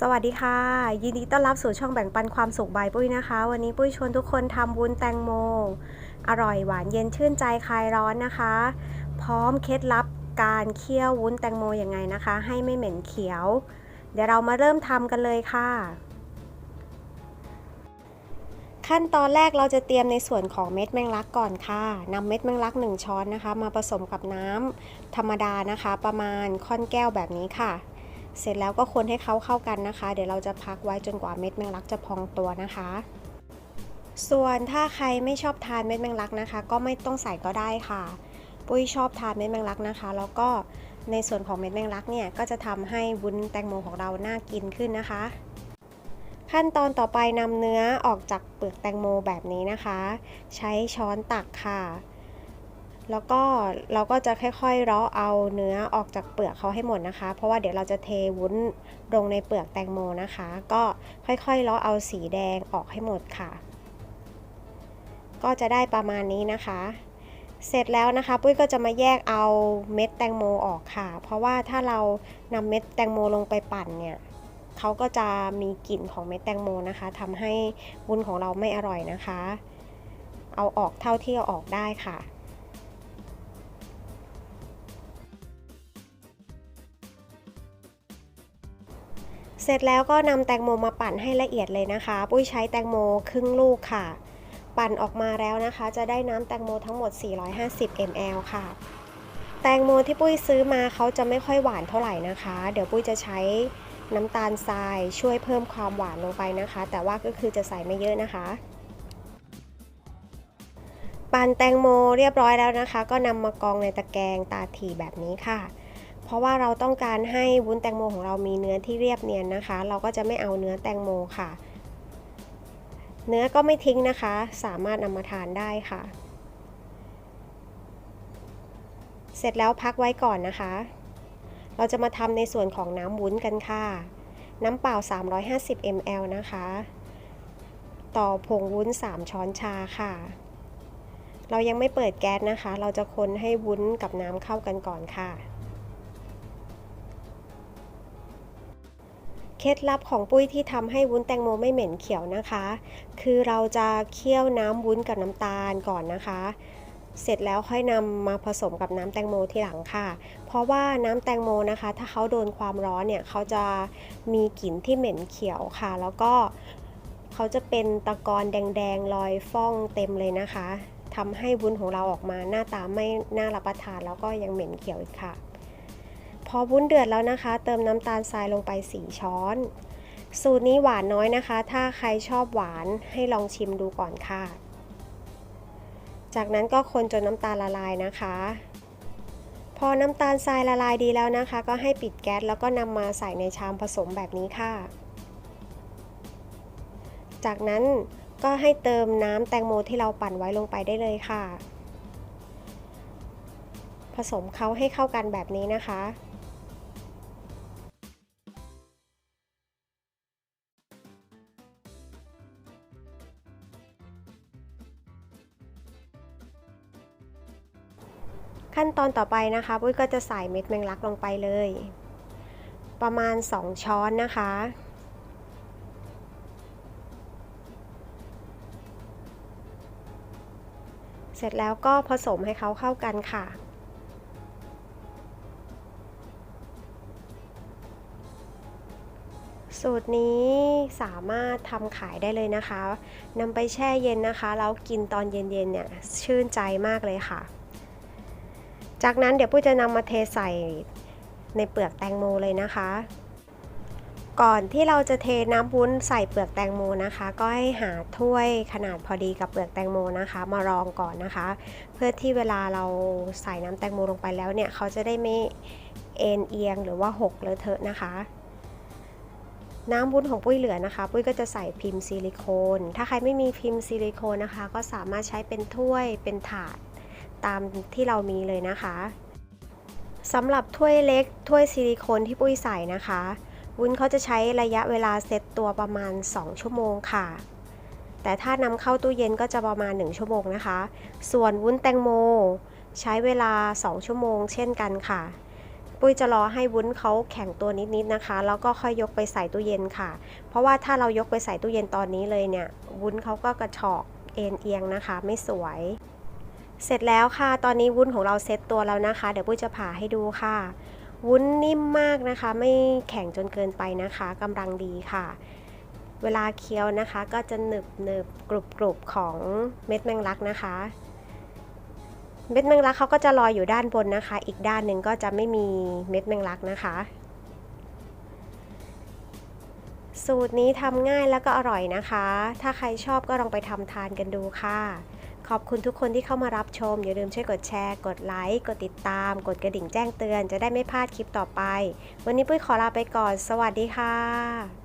สวัสดีค่ะ ยินดีต้อนรับสู่ช่องแบ่งปันความสุขบายปุ้ยนะคะ วันนี้ปุ้ยชวนทุกคนทำวุ้นแตงโม อร่อยหวานเย็นชื่นใจคลายร้อนนะคะ พร้อมเคล็ดลับการเคี่ยววุ้นแตงโมยังไงนะคะ ให้ไม่เหม็นเขียว เดี๋ยวเรามาเริ่มทำกันเลยค่ะ ขั้นตอนแรกเราจะเตรียมในส่วนของเม็ดแมงลักก่อนค่ะนำเม็ดแมงลัก 1 ช้อนนะคะ มาผสมกับน้ำธรรมดานะคะ ประมาณค่อนแก้วแบบนี้ค่ะ เสร็จแล้วก็คนให้เขาเข้ากันนะคะ เดี๋ยวเราจะพักไว้จนกว่าเม็ดแมงลักจะพองตัวนะคะ ส่วนถ้าใครไม่ชอบทานเม็ดแมงลักนะคะ ก็ไม่ต้องใส่ก็ได้ค่ะ ปุ้ยชอบทานเม็ดแมงลักนะคะ แล้วก็ในส่วนของเม็ดแมงลักเนี่ยก็จะทำให้วุ้นแตงโมของเราน่ากินขึ้นนะคะ ขั้นตอนต่อไปนำเนื้อออกจากเปลือกแตงโมแบบนี้นะคะ ใช้ช้อนตักค่ะ แล้วก็เราก็จะค่อยๆเลาะเอาเนื้อออกจากเปลือกเขาให้หมดนะคะ เพราะว่าเดี๋ยวเราจะเทวุ้นลงในเปลือกแตงโมนะคะ ก็ค่อยๆเลาะเอาสีแดงออกให้หมดค่ะ ก็จะได้ประมาณนี้นะคะ เสร็จแล้วนะคะปุ้ยก็จะมาแยกเอาเม็ดแตงโมออกค่ะ เพราะว่าถ้าเรานำเม็ดแตงโมลงไปปั่นเนี่ยเขาก็จะมีกลิ่นของเม็ดแตงโมนะคะทำให้วุ้นของเราไม่อร่อยนะคะ เอาออกเท่าที่เอาออกได้ค่ะ เสร็จแล้วก็นำแตงโมมาปั่นให้ละเอียดเลยนะคะ ปุ้ยใช้แตงโมครึ่งลูกค่ะ ปั่นออกมาแล้วนะคะ จะได้น้ำแตงโมทั้งหมด 450 ml ค่ะ แตงโมที่ปุ้ยซื้อมาเขาจะไม่ค่อยหวานเท่าไหร่นะคะ เดี๋ยวปุ้ยจะใช้น้ำตาลทรายช่วยเพิ่มความหวานลงไปนะคะ แต่ว่าก็คือจะใส่ไม่เยอะนะคะปั่นแตงโมเรียบร้อยแล้วนะคะ ก็นำมากองในตะแกรงตาถี่แบบนี้ค่ะ เพราะว่าเราต้องการให้วุ้นแตงโมของเรามีเนื้อที่เรียบเนียนนะคะ เราก็จะไม่เอาเนื้อแตงโมค่ะ เนื้อก็ไม่ทิ้งนะคะ สามารถนำมาทานได้ค่ะ เสร็จแล้วพักไว้ก่อนนะคะ เราจะมาทำในส่วนของน้ำวุ้นกันค่ะ น้ำเปล่า 350 ml นะคะ ต่อผงวุ้น 3 ช้อนชาค่ะเรายังไม่เปิดแก๊สนะคะ เราจะคนให้วุ้นกับน้ำเข้ากันก่อนค่ะ เคล็ดลับของปุ้ยที่ทำให้วุ้นแตงโมไม่เหม็นเขียวนะคะ คือเราจะเคี่ยวน้ำวุ้นกับน้ำตาลก่อนนะคะ เสร็จแล้วค่อยนำมาผสมกับน้ำแตงโมทีหลังค่ะ เพราะว่าน้ำแตงโมนะคะ ถ้าเขาโดนความร้อนเนี่ยเขาจะมีกลิ่นที่เหม็นเขียวค่ะ แล้วก็เขาจะเป็นตะกอนแดงๆลอยฟ่องเต็มเลยนะคะทำให้วุ้นของเราออกมาหน้าตาไม่น่ารับประทานแล้วก็ยังเหม็นเขียวอีกค่ะ พอวุ้นเดือดแล้วนะคะ เติมน้ำตาลทรายลงไป 4 ช้อน สูตรนี้หวานน้อยนะคะ ถ้าใครชอบหวานให้ลองชิมดูก่อนค่ะ จากนั้นก็คนจนน้ำตาลละลายนะคะ พอน้ำตาลทรายละลายดีแล้วนะคะ ก็ให้ปิดแก๊สแล้วก็นำมาใส่ในชามผสมแบบนี้ค่ะ จากนั้นก็ให้เติมน้ำแตงโมที่เราปั่นไว้ลงไปได้เลยค่ะ ผสมเขาให้เข้ากันแบบนี้นะคะ ขั้นตอนต่อไปนะคะปุ้ยก็จะใส่เม็ดแมงลักลงไปเลย ประมาณ 2 ช้อนนะคะ เสร็จแล้วก็ผสมให้เขาเข้ากันค่ะสูตรนี้สามารถทำขายได้เลยนะคะนำไปแช่เย็นนะคะ แล้วกินตอนเย็นๆเนี่ยชื่นใจมากเลยค่ะ จากนั้นเดี๋ยวปุ้ยจะนำมาเทใส่ในเปลือกแตงโมเลยนะคะ ก่อนที่เราจะเทน้ำวุ้นใส่เปลือกแตงโมนะคะ ก็ให้หาถ้วยขนาดพอดีกับเปลือกแตงโมนะคะ มารองก่อนนะคะ เพื่อที่เวลาเราใส่น้ำแตงโมลงไปแล้วเนี่ยเขาจะได้ไม่เอ็นเอียงหรือว่าหกเลอะเทอะนะคะน้ำวุ้นของปุ้ยเหลือนะคะ ปุ้ยก็จะใส่พิมพ์ซิลิโคน ถ้าใครไม่มีพิมพ์ซิลิโคนนะคะ ก็สามารถใช้เป็นถ้วยเป็นถาด ตามที่เรามีเลยนะคะสำหรับถ้วยเล็กถ้วยซิลิโคนที่ปุ้ยใส่นะคะ วุ้นเขาจะใช้ระยะเวลาเซตตัวประมาณ 2 ชั่วโมงค่ะ แต่ถ้านำเข้าตู้เย็นก็จะประมาณ 1 ชั่วโมงนะคะ ส่วนวุ้นแตงโม ใช้เวลา 2 ชั่วโมง เช่นกันค่ะ ปุ้ยจะรอให้วุ้นเขาแข็งตัวนิดๆนะคะ แล้วก็ค่อยยกไปใส่ตู้เย็นค่ะ เพราะว่าถ้าเรายกไปใส่ตู้เย็นตอนนี้เลยเนี่ย วุ้นเขาก็กระชอกเอ็นเอียงนะคะ ไม่สวย เสร็จแล้วค่ะ ตอนนี้วุ้นของเราเซ็ตตัวแล้วนะคะ เดี๋ยวปุ้ยจะผ่าให้ดูค่ะ วุ้นนิ่มมากนะคะ ไม่แข็งจนเกินไปนะคะกำลังดีค่ะ เวลาเคี้ยวนะคะ ก็จะหนึบหนึบกรุบกรุบของเม็ดแมงลักนะคะ เม็ดแมงลักเขาก็จะลอยอยู่ด้านบนนะคะ อีกด้านหนึ่งก็จะไม่มีเม็ดแมงลักนะคะ สูตรนี้ทำง่ายแล้วก็อร่อยนะคะ ถ้าใครชอบก็ลองไปทำทานกันดูค่ะ ขอบคุณทุกคนที่เข้ามารับชม อย่าลืมช่วยกดแชร์ กดไลค์ กดติดตาม กดกระดิ่งแจ้งเตือน จะได้ไม่พลาดคลิปต่อไป วันนี้ปุ้ยขอลาไปก่อน สวัสดีค่ะ